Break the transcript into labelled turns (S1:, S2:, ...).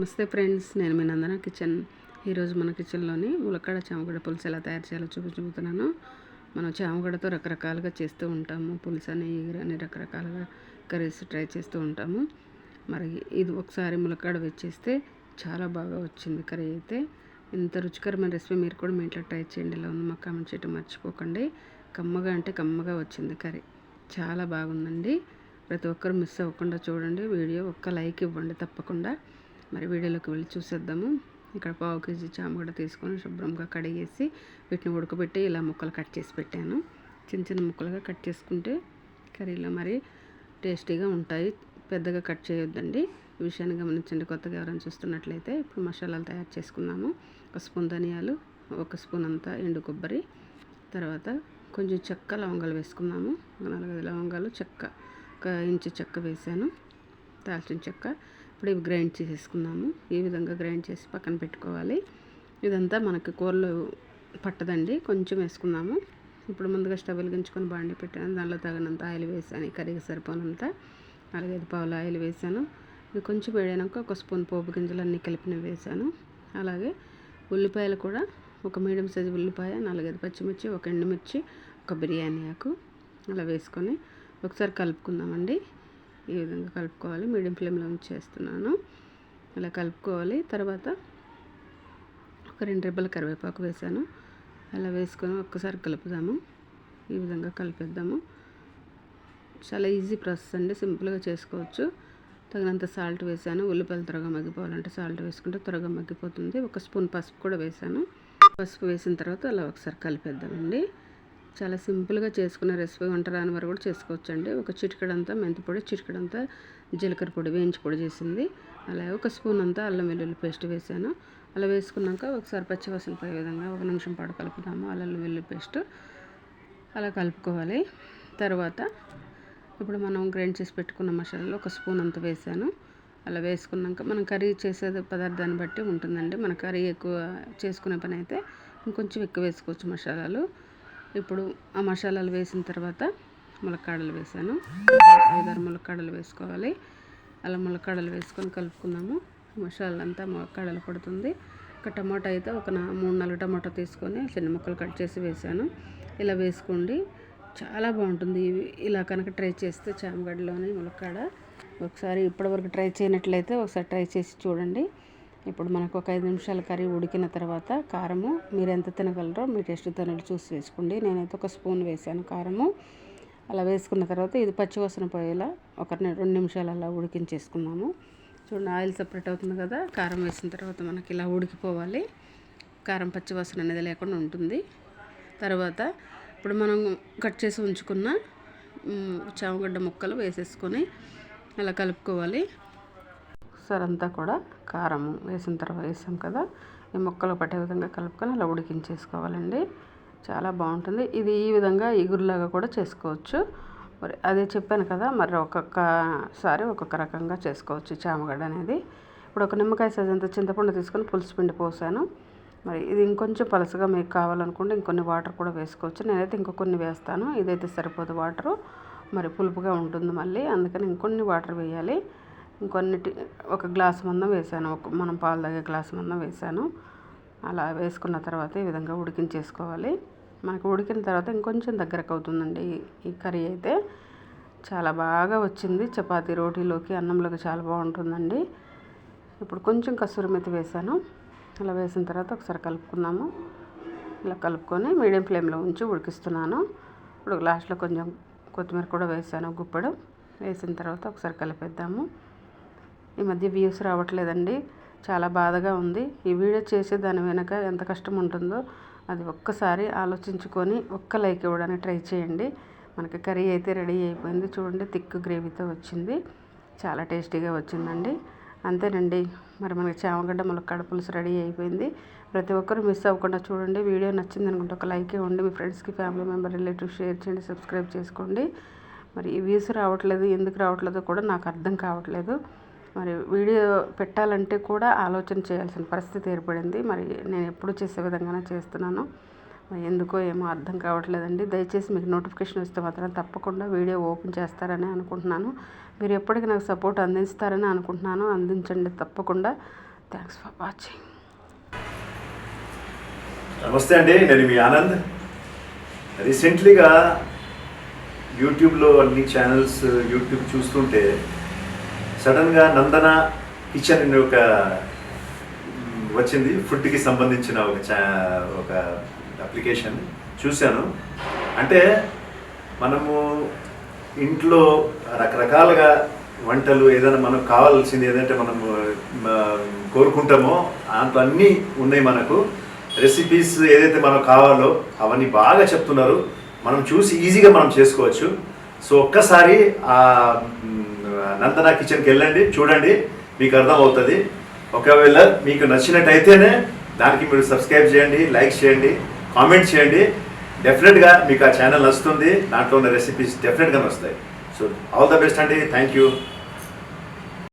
S1: నమస్తే ఫ్రెండ్స్ నేను మీ నందన కిచెన్. ఈరోజు మన కిచెన్లోని ములక్కాడ చామగడ్డ పులుసు ఎలా తయారు చేయాలో చూపించబోతున్నాను మనం చామగడ్డతో రకరకాలుగా చేస్తూ ఉంటాము. పులుసు అని ఈగర అని రకరకాలుగా కర్రీస్ ట్రై చేస్తూ ఉంటాము. మరి ఇది ఒకసారి ములక్కాడ వచ్చేస్తే చాలా బాగా వచ్చింది కర్రీ అయితే. ఇంత రుచికరమైన రెసిపీ మీరు కూడా మీ ఇంట్లో ట్రై చేయండి. ఇలా ఉంది మాకు కామెంట్ చేయటం మర్చిపోకండి. కమ్మగా అంటే కమ్మగా వచ్చింది కర్రీ. చాలా బాగుందండి. ప్రతి ఒక్కరు మిస్ అవ్వకుండా చూడండి. వీడియో ఒక్క లైక్ ఇవ్వండి తప్పకుండా. మరి వీడియోలోకి వెళ్ళి చూసేద్దాము. ఇక్కడ పావు కేజీ చామగడ్డ తీసుకొని శుభ్రంగా కడిగేసి వీటిని ఉడకబెట్టి ఇలా ముక్కలు కట్ చేసి పెట్టాను. చిన్న చిన్న ముక్కలుగా కట్ చేసుకుంటే కర్రీలో మరి టేస్టీగా ఉంటాయి. పెద్దగా కట్ చేయొద్దండి. ఈ విషయాన్ని గమనించండి. కొత్తగా ఎవరైనా చూస్తున్నట్లయితే ఇప్పుడు మసాలాలు తయారు చేసుకున్నాము ఒక స్పూన్ ధనియాలు ఒక స్పూన్ అంతా ఎండు కొబ్బరి తర్వాత కొంచెం చెక్క లవంగాలు వేసుకున్నాము నాలుగైదు లవంగాలు చెక్క ఒక ఇంచు చెక్క వేసాను. దాల్చిన చెక్క ఇప్పుడు ఇవి గ్రైండ్ చేసేసుకుందాము. ఈ విధంగా గ్రైండ్ చేసి పక్కన పెట్టుకోవాలి? ఇదంతా మనకి కూరలో పట్టదండి. కొంచెం వేసుకుందాము. ఇప్పుడు ముందుగా స్టవ్ వెలిగించుకొని బాండి పెట్టాను. దానిలో తగినంత ఆయిల్ వేసాను. కర్రీకి సరిపోనంత నాలుగైదు పావుల ఆయిల్ వేసాను. ఇది కొంచెం వేడైనాక ఒక స్పూన్ పోపు గింజలు అన్నీ కలిపినవి వేసాను. అలాగే ఉల్లిపాయలు కూడా ఒక మీడియం సైజు ఉల్లిపాయ నాలుగైదు పచ్చిమిర్చి ఒక ఎండుమిర్చి ఒక బిర్యానీ ఆకు అలా వేసుకొని ఒకసారి కలుపుకుందామండి. ఈ విధంగా కలుపుకోవాలి. మీడియం ఫ్లేమ్లో ఉంచేస్తున్నాను. అలా కలుపుకోవాలి. తర్వాత ఒక రెండు రెబ్బల కరివేపాకు వేసాను. అలా వేసుకొని ఒక్కసారి కలుపుదాము. ఈ విధంగా కలిపేద్దాము. చాలా ఈజీ ప్రాసెస్ అండి. సింపుల్గా చేసుకోవచ్చు. తగినంత సాల్ట్ వేసాను. ఉల్లిపాయలు త్వరగా మగ్గిపోవాలంటే సాల్ట్ వేసుకుంటే త్వరగా మగ్గిపోతుంది. ఒక స్పూన్ పసుపు కూడా వేసాను. పసుపు వేసిన తర్వాత అలా ఒకసారి కలిపేద్దామండి. చాలా సింపుల్గా చేసుకునే రెసిపీ వంట రాని వారు కూడా చేసుకోవచ్చు అండి ఒక చిటికడంతా మెంతిపొడి చిటికడంతా జీలకర్ర పొడి వేయించి పొడి చేసింది. అలాగే ఒక స్పూన్ అంతా అల్లం వెల్లుల్లి పేస్ట్ వేసాను. అలా వేసుకున్నాక ఒకసారి పచ్చివాసన పోయే విధంగా ఒక నిమిషం పాటు కలుపుదాము అల్లం వెల్లుల్లి పేస్ట్. అలా కలుపుకోవాలి. తర్వాత ఇప్పుడు మనం గ్రైండ్ చేసి పెట్టుకున్న మసాలాలో ఒక స్పూన్ అంత వేసాను. అలా వేసుకున్నాక మనం కర్రీ చేసే పదార్థాన్ని బట్టి ఉంటుందండి. మన కర్రీ ఎక్కువ చేసుకునే పని అయితే ఇంకొంచెం ఎక్కువ వేసుకోవచ్చు మసాలాలు. ఇప్పుడు ఆ మసాలాలు వేసిన తర్వాత ములక్కాడలు వేసాను. ఐదారు ములక్కాడలు వేసుకోవాలి. అలా ములక్కాడలు వేసుకొని కలుపుకున్నాము మసాలా అంతా ములక్కాడలు పడుతుంది. ఒక టమాటా అయితే ఒక మూడు నాలుగు టమాటా తీసుకొని చిన్న ముక్కలు కట్ చేసి వేసాను. ఇలా వేసుకోండి. చాలా బాగుంటుంది. ఇలా కనుక ట్రై చేస్తే చామగడ్డలోని ములక్కాడ. ఒకసారి ఇప్పటివరకు ట్రై చేయనట్లయితే ఒకసారి ట్రై చేసి చూడండి. ఇప్పుడు మనకు ఒక ఐదు నిమిషాల కర్రీ ఉడికిన తర్వాత కారము మీరు ఎంత తినగలరో మీ టేస్ట్ తినట్టు చూసి వేసుకోండి. నేనైతే ఒక స్పూన్ వేసాను కారము. అలా వేసుకున్న తర్వాత ఇది పచ్చివాసన పోయేలా ఒక రెండు నిమిషాలు అలా ఉడికించేసుకున్నాము. చూడండి ఆయిల్ సపరేట్ అవుతుంది కదా కారం వేసిన తర్వాత మనకి ఇలా ఉడికిపోవాలి. కారం పచ్చివాసన అనేది లేకుండా ఉంటుంది. తర్వాత ఇప్పుడు మనం కట్ చేసి ఉంచుకున్న చామగడ్డ ముక్కలు వేసేసుకొని అలా కలుపుకోవాలి. ఒకసారి అంతా కూడా కారము వేసిన తర్వాత వేసాం కదా. ఈ ముక్కలు పట్టే విధంగా కలుపుకొని అలా ఉడికించేసుకోవాలండి. చాలా బాగుంటుంది. ఇది ఈ విధంగా ఇగురులాగా కూడా చేసుకోవచ్చు. మరి అదే చెప్పాను కదా మరి ఒక్కొక్కసారి ఒక్కొక్క రకంగా చేసుకోవచ్చు చామగడ్డ అనేది. ఇప్పుడు ఒక నిమ్మకాయ సైజ్ అంత చింతపండు తీసుకొని పులుసు పిండి పోసాను. మరి ఇది ఇంకొంచెం పలసగా మీకు కావాలనుకుంటే ఇంకొన్ని వాటర్ కూడా వేసుకోవచ్చు. నేనైతే ఇంకొన్ని వేస్తాను. ఇదైతే సరిపోదు వాటరు. మరి పులుపుగా ఉంటుంది మళ్ళీ. అందుకని ఇంకొన్ని వాటర్ వేయాలి. ఇంకొన్నిటి ఒక గ్లాస్ మందం వేసాను ఒక మనం పాలు తాగే గ్లాస్ మందం వేసాను అలా వేసుకున్న తర్వాత ఈ విధంగా ఉడికించేసుకోవాలి. మనకు ఉడికిన తర్వాత ఇంకొంచెం దగ్గరకు అవుతుందండి ఈ కర్రీ అయితే. చాలా బాగా వచ్చింది. చపాతి రోటీలోకి అన్నంలోకి చాలా బాగుంటుందండి. ఇప్పుడు కొంచెం కసూరి మెత్తి వేసాను అలా వేసిన తర్వాత ఒకసారి కలుపుకున్నాము ఇలా కలుపుకొని మీడియం ఫ్లేమ్లో ఉంచి ఉడికిస్తున్నాను. ఇప్పుడు లాస్ట్లో కొంచెం కొత్తిమీర కూడా వేసాను గుప్పడు. వేసిన తర్వాత ఒకసారి కలిపేద్దాము. ఈ మధ్య వ్యూస్ రావట్లేదండి. చాలా బాధగా ఉంది. ఈ వీడియో చేసే దాని వెనక ఎంత కష్టం ఉంటుందో అది ఒక్కసారి ఆలోచించుకొని ఒక్క లైక్ ఇవ్వడానికి ట్రై చేయండి. మనకి కర్రీ అయితే రెడీ అయిపోయింది. చూడండి థిక్ గ్రేవీతో వచ్చింది. చాలా టేస్టీగా వచ్చిందండి. అంతేనండి. మరి మనకి చామగడ్డ ములక్కాడ పులుసు రెడీ అయిపోయింది. ప్రతి ఒక్కరు మిస్ అవ్వకుండా చూడండి. వీడియో నచ్చింది అనుకుంటే ఒక లైక్ ఇవ్వండి. మీ ఫ్రెండ్స్కి ఫ్యామిలీ మెంబర్ రిలేటివ్స్ షేర్ చేయండి. సబ్స్క్రైబ్ చేసుకోండి. మరి ఈ వ్యూస్ రావట్లేదు ఎందుకు రావట్లేదో కూడా నాకు అర్థం కావట్లేదు. మరి వీడియో పెట్టాలంటే కూడా ఆలోచన చేయాల్సిన పరిస్థితి ఏర్పడింది. మరి నేను ఎప్పుడు చేసే విధంగానే చేస్తున్నాను. మరి ఎందుకో ఏమో అర్థం కావట్లేదండి. దయచేసి మీకు నోటిఫికేషన్ వస్తే మాత్రం తప్పకుండా వీడియో ఓపెన్ చేస్తారని అనుకుంటున్నాను. మీరు ఎప్పటికీ నాకు సపోర్ట్ అందిస్తారని అనుకుంటున్నాను. అందించండి తప్పకుండా. థ్యాంక్స్ ఫర్ వాచింగ్
S2: నమస్తే అండి. నేను మీ ఆనంద్. రీసెంట్లీగా యూట్యూబ్లో అన్ని ఛానల్స్ యూట్యూబ్ చూస్తుంటే సడన్గా నందన కిచెన్ అనే ఒక వచ్చింది. ఫుడ్కి సంబంధించిన ఒక చా ఒక అప్లికేషన్ చూశాను. అంటే మనము ఇంట్లో రకరకాలుగా వంటలు ఏదైనా మనకు కావాల్సింది ఏదంటే మనం కోరుకుంటామో దాంట్లో అన్నీ ఉన్నాయి మనకు. రెసిపీస్ ఏదైతే మనకు కావాలో అవన్నీ బాగా చెప్తున్నారు. మనం చూసి ఈజీగా మనం చేసుకోవచ్చు. సో ఒక్కసారి ఆ నందన కిచెన్కి వెళ్ళండి చూడండి మీకు అర్థం అవుతుంది ఒకవేళ మీకు నచ్చినట్టయితేనే దానికి మీరు సబ్స్క్రైబ్ చేయండి లైక్ చేయండి కామెంట్ చేయండి. డెఫినెట్గా మీకు ఆ ఛానల్ నచ్చుతుంది. దాంట్లో ఉన్న రెసిపీస్ డెఫినెట్గా వస్తాయి సో ఆల్ ద బెస్ట్ అండి. Thank you